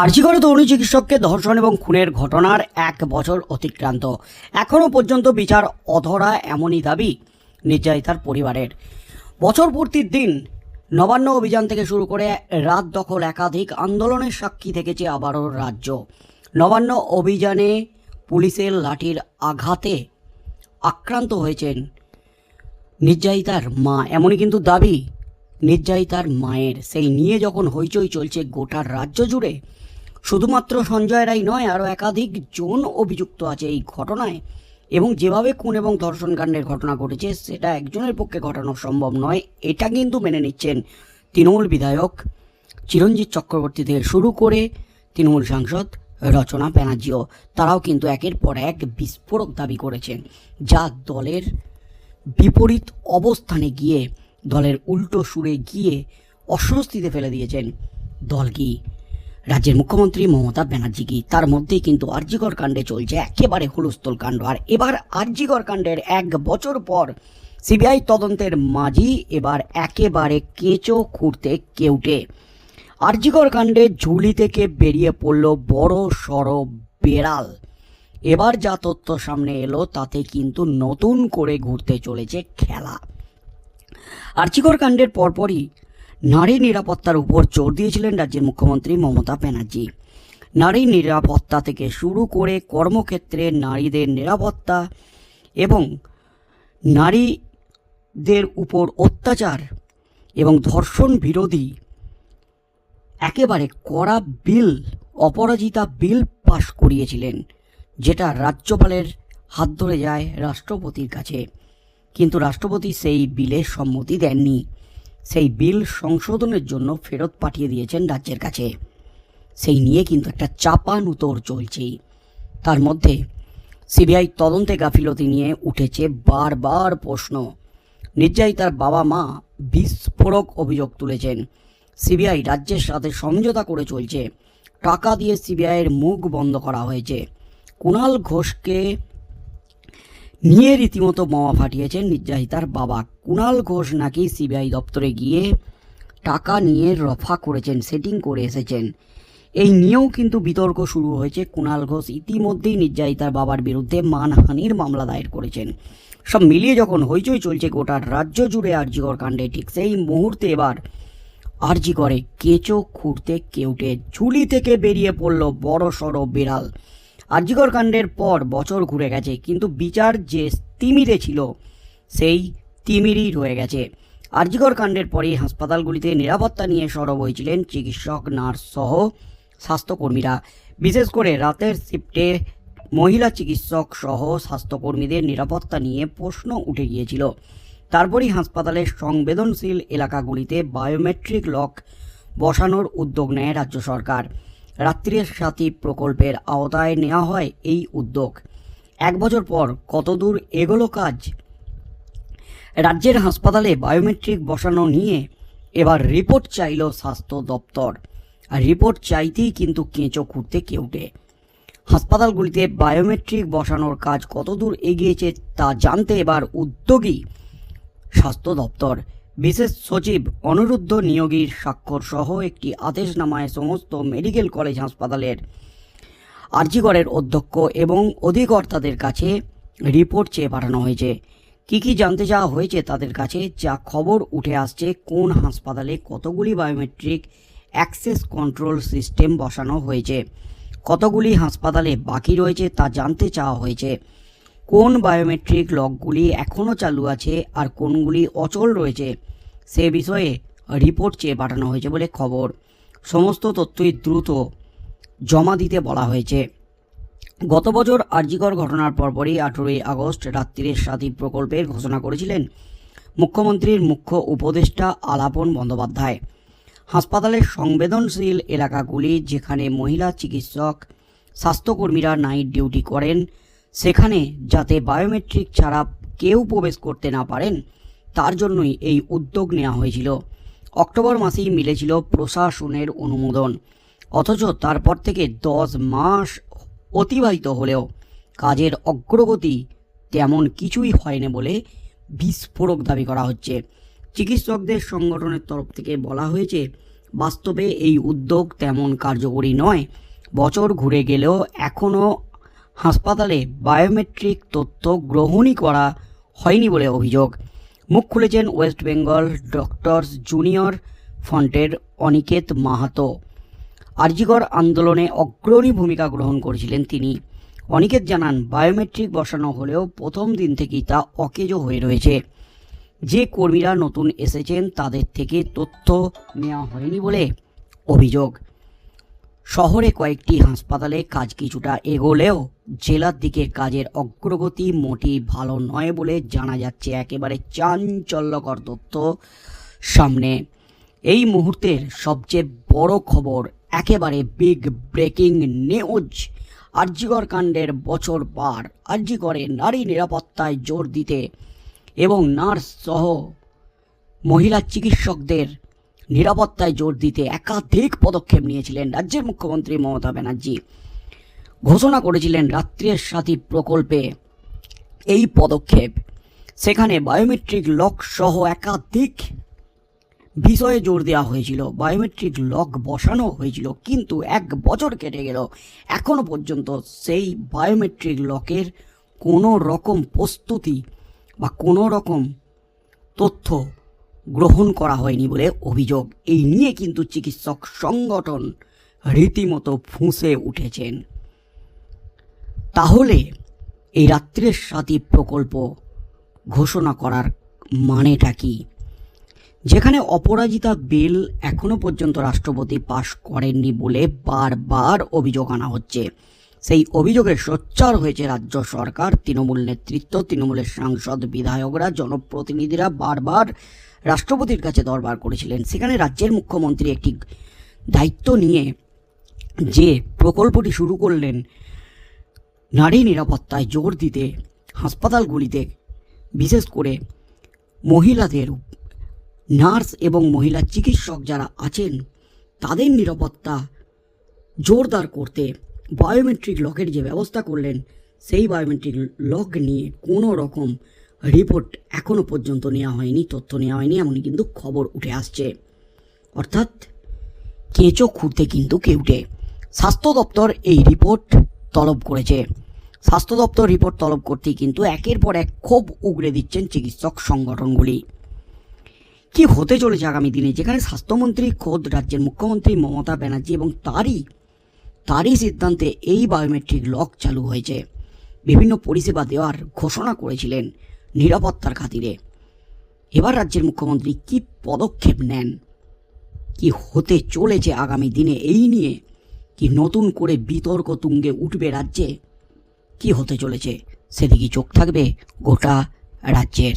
আর্জিকরে তরুণী চিকিৎসককে ধর্ষণ এবং খুনের ঘটনার এক বছর অতিক্রান্ত। এখনও পর্যন্ত বিচার অধরা এমনই দাবি নির্যাতিতার পরিবারের। বছর পূর্তির দিন নবান্ন অভিযান থেকে শুরু করে রাত দখল একাধিক আন্দোলনের সাক্ষী থেকেছে আবারও রাজ্য। নবান্ন অভিযানে পুলিশের লাঠির আঘাতে আক্রান্ত হয়েছেন নির্যাতিতার মা। এমনই কিন্তু দাবি নির্যাতিতার মায়ের। সেই নিয়ে যখন হইচই চলছে গোটা রাজ্য জুড়ে শুধুমাত্র সঞ্জয় রায় নয়, আরও একাধিক জন অভিযুক্ত আছে এই ঘটনায়। এবং যেভাবে খুন এবং ধর্ষণ কাণ্ডের ঘটনা ঘটেছে, সেটা একজনের পক্ষে ঘটানো সম্ভব নয়, এটা কিন্তু মেনে নিচ্ছেন তৃণমূল বিধায়ক চিরঞ্জিত চক্রবর্তী থেকে শুরু করে তৃণমূল সাংসদ রচনা ব্যানার্জিও, তারাও কিন্তু একের পর এক বিস্ফোরক দাবি করেছেন, যা দলের বিপরীত অবস্থানে গিয়ে, দলের উল্টো সুরে গিয়ে অস্বস্তিতে ফেলে দিয়েছেন দল কি রাজ্যের মুখ্যমন্ত্রী মমতা ব্যানার্জিকে। তার মধ্যেই কিন্তু আরজিকর কাণ্ডে চলছে একেবারে হুলস্থল কাণ্ড। আর এবার আরজিকর কাণ্ডের এক বছর পর সিবিআই তদন্তের মাঝি এবার একেবারে কেঁচো খুঁড়তে কেউটে। আরজিকর কাণ্ডে ঝুলি থেকে বেরিয়ে পড়ল বড় সড় বেড়াল। এবার যা তথ্য সামনে এলো, তাতে কিন্তু নতুন করে ঘুরতে চলেছে খেলা। আর্চিকর কাণ্ডের পরপরই নারী নিরাপত্তার উপর জোর দিয়েছিলেন রাজ্যের মুখ্যমন্ত্রী মমতা ব্যানার্জি। নারী নিরাপত্তা থেকে শুরু করে কর্মক্ষেত্রে নারীদের নিরাপত্তা এবং নারীদের উপর অত্যাচার এবং ধর্ষণ বিরোধী একেবারে কড়া বিল, অপরাজিতা বিল পাশ করিয়েছিলেন, যেটা রাজ্যপালের হাত ধরে যায় রাষ্ট্রপতির কাছে। কিন্তু রাষ্ট্রপতি সেই বিলে সম্মতি দেননি। সেই বিল সংশোধনের জন্য ফেরত পাঠিয়ে দিয়েছেন রাজ্যের কাছে। সেই নিয়ে কিন্তু একটা চাপানুতোর চলছেই। তার মধ্যে সিবিআই তদন্তে গাফিলতি নিয়ে উঠেছে বারবার প্রশ্ন। নির্যাতিতার বাবা মা বিস্ফোরক অভিযোগ তুলেছেন। সিবিআই রাজ্যের সাথে সমঝোতা করে চলছে। টাকা দিয়ে সিবিআইয়ের মুখ বন্ধ করা হয়েছে। কুণাল ঘোষকে নিয়ে রীতিমতো বোমা ফাটিয়েছেন নির্যাতিতার বাবা। কুণাল ঘোষ নাকি সিবিআই দপ্তরে গিয়ে টাকা নিয়ে রফা করেছেন, সেটিং করে এসেছেন। এই নিয়েও কিন্তু বিতর্ক শুরু হয়েছে। কুণাল ঘোষ ইতিমধ্যেই নির্যাতিতার বাবার বিরুদ্ধে মানহানির মামলা দায়ের করেছেন। সব মিলিয়ে যখন হইচই চলছে গোটা রাজ্য জুড়ে আর্যিকর কাণ্ডে, ঠিক সেই মুহূর্তে এবার আরজি করে কেঁচো খুঁড়তে, কেউটে ঝুলি থেকে বেরিয়ে পড়ল বড় সড় বিড়াল। আরজিকর কাণ্ডের পর বছর ঘুরে গেছে, কিন্তু বিচার যে তিমিরে ছিল, সেই তিমিরই রয়ে গেছে। আরজিকর কাণ্ডের পরেই হাসপাতালগুলিতে নিরাপত্তা নিয়ে সরব হয়েছিলেন চিকিৎসক, নার্স সহ স্বাস্থ্যকর্মীরা। বিশেষ করে রাতের শিফটে মহিলা চিকিৎসক সহ স্বাস্থ্যকর্মীদের নিরাপত্তা নিয়ে প্রশ্ন উঠে গিয়েছিল। তারপরই হাসপাতালের সংবেদনশীল এলাকাগুলিতে বায়োমেট্রিক লক বসানোর উদ্যোগ নেয় রাজ্য সরকার। রাত্রির সাথী প্রকল্পের আওতায় নেওয়া হয় এই উদ্যোগ। এক বছর পর কতদূর এগোলো কাজ? রাজ্যের হাসপাতালে বায়োমেট্রিক বসানো নিয়ে এবার রিপোর্ট চাইল স্বাস্থ্য দপ্তর। আর রিপোর্ট চাইতেই কিন্তু কেঁচো খুঁড়তে কেউটে। হাসপাতালগুলিতে বায়োমেট্রিক বসানোর কাজ কতদূর এগিয়েছে তা জানতে এবার উদ্যোগী স্বাস্থ্য দপ্তর বিশেষ সচিব অনিরুদ্ধ নিয়োগীর স্বাক্ষর সহ একটি আদেশনামায় সমস্ত মেডিকেল কলেজ হাসপাতালের আরজিগড়ের অধ্যক্ষ এবং অধিকর্তাদের কাছে রিপোর্ট চেয়ে পাঠানো হয়েছে। কি কি জানতে চাওয়া হয়েছে তাদের কাছে, যা খবর উঠে আসছে, কোন হাসপাতালে কতগুলি বায়োমেট্রিক অ্যাক্সেস কন্ট্রোল সিস্টেম বসানো হয়েছে, কতগুলি হাসপাতালে বাকি রয়েছে তা জানতে চাওয়া হয়েছে। কোন বায়োমেট্রিক লকগুলি এখনও চালু আছে আর কোনগুলি অচল রয়েছে, সে বিষয়ে রিপোর্ট চেয়ে পাঠানো হয়েছে বলে খবর। সমস্ত তথ্যই দ্রুত জমা দিতে বলা হয়েছে। গত বছর আরজিকর ঘটনার পরপরই আঠেরোই আগস্ট রাত্রির সাথী প্রকল্পের ঘোষণা করেছিলেন মুখ্যমন্ত্রীর মুখ্য উপদেষ্টা আলাপন বন্দ্যোপাধ্যায়। হাসপাতালের সংবেদনশীল এলাকাগুলি যেখানে মহিলা চিকিৎসক, স্বাস্থ্যকর্মীরা নাইট ডিউটি করেন সেখানে যাতে বায়োমেট্রিক ছাড়া কেউ প্রবেশ করতে না পারেন, তার জন্যই এই উদ্যোগ নেওয়া হয়েছিল। অক্টোবর মাসেই মিলেছিল প্রশাসনের অনুমোদন। অথচ তারপর থেকে দশ মাস অতিবাহিত হলেও কাজের অগ্রগতি তেমন কিছুই হয়নি বলে বিস্ফোরক দাবি করা হচ্ছে। চিকিৎসকদের সংগঠনের তরফ থেকে বলা হয়েছে, বাস্তবে এই উদ্যোগ তেমন কার্যকরী নয়। বছর ঘুরে গেলেও এখনও হাসপাতালে বায়োমেট্রিক তথ্য গ্রহণই করা হয়নি বলে অভিযোগ। মুখ খুলেছেন ওয়েস্ট বেঙ্গল ডক্টরস জুনিয়র ফ্রন্টের অনিকেত মাহাতো। আরজিকর আন্দোলনে অগ্রণী ভূমিকা গ্রহণ করেছিলেন তিনি। অনিকেত জানান, বায়োমেট্রিক বসানো হলেও প্রথম দিন থেকেই তা অকেজো হয়ে রয়েছে। যে কর্মীরা নতুন এসেছেন তাদের থেকে তথ্য নেওয়া হয়নি বলে অভিযোগ। শহরে কয়েকটি হাসপাতালে কাজ কিছুটা এগোলেও জেলার দিকে কাজের অগ্রগতি মোটেই ভালো নয় বলে জানা যাচ্ছে একেবারে চাঞ্চল্যকর তথ্য সামনে। এই মুহূর্তের সবচেয়ে বড় খবর একেবারে বিগ ব্রেকিং নিউজ আরজিকর কাণ্ডের বছর পার আরজিকরে নারী নিরাপত্তায় জোর দিতে এবং নার্স সহ মহিলা চিকিৎসকদের নিরাপত্তায় জোর দিতে একাধিক পদক্ষেপ নিয়েছিলেন রাজ্যের মুখ্যমন্ত্রী মমতা ব্যানার্জি। ঘোষণা করেছিলেন রাত্রের সাথী প্রকল্পে এই পদক্ষেপ। সেখানে বায়োমেট্রিক লক সহ একাধিক বিষয়ে জোর দেওয়া হয়েছিল। বায়োমেট্রিক লক বসানো হয়েছিল, কিন্তু এক বছর কেটে গেল। এখনও পর্যন্ত সেই বায়োমেট্রিক লকের কোনো রকম প্রস্তুতি বা কোনো রকম তথ্য গ্রহণ করা হয়নি বলে অভিযোগ। এই নিয়ে কিন্তু চিকিৎসক সংগঠন রীতিমতো ফুঁসে উঠেছেন। তাহলে এই রাত্রের সাথী প্রকল্প ঘোষণা করার মানেটা কি? যেখানে অপরাজিতা বিল এখনও পর্যন্ত রাষ্ট্রপতি পাশ করেননি বলে বারবার অভিযোগ আনা হচ্ছে। সেই অভিযোগে সোচ্চার হয়েছে রাজ্য সরকার। তৃণমূল নেতৃত্ব, তৃণমূলের সাংসদ, বিধায়করা, জনপ্রতিনিধিরা বারবার রাষ্ট্রপতির কাছে দরবার করেছিলেন। সেখানে রাজ্যের মুখ্যমন্ত্রী একটি দায়িত্ব নিয়ে যে প্রকল্পটি শুরু করলেন, নারী নিরাপত্তায় জোর দিতে, হাসপাতালগুলিতে বিশেষ করে মহিলাদের, নার্স এবং মহিলা চিকিৎসক যারা আছেন, তাদের নিরাপত্তা জোরদার করতে বায়োমেট্রিক লকের যে ব্যবস্থা করলেন, সেই বায়োমেট্রিক লক নিয়ে কোনো রকম রিপোর্ট এখনও পর্যন্ত নেওয়া হয়নি, তথ্য নেওয়া হয়নি, এমনই কিন্তু খবর উঠে আসছে। অর্থাৎ কেঁচো খুঁড়তে কিন্তু কেউটে স্বাস্থ্য দপ্তর এই রিপোর্ট তলব করেছে। স্বাস্থ্য দপ্তর রিপোর্ট তলব করতেই কিন্তু একের পর এক ক্ষোভ উগড়ে দিচ্ছেন চিকিৎসক সংগঠনগুলি। কি হতে চলেছে আগামী দিনে? যেখানে স্বাস্থ্যমন্ত্রী, খোদ রাজ্যের মুখ্যমন্ত্রী মমতা ব্যানার্জি এবং তারই তারই সিদ্ধান্তে এই বায়োমেট্রিক লক চালু হয়েছে। বিভিন্ন পরিষেবা দেওয়ার ঘোষণা করেছিলেন নিরাপত্তার খাতিরে। এবার রাজ্যের মুখ্যমন্ত্রী কি পদক্ষেপ নেন? কি হতে চলেছে আগামী দিনে এই নিয়ে? কি নতুন করে বিতর্ক তুঙ্গে উঠবে রাজ্যে? কি হতে চলেছে? সেদিকে চোখ থাকবে গোটা রাজ্যের।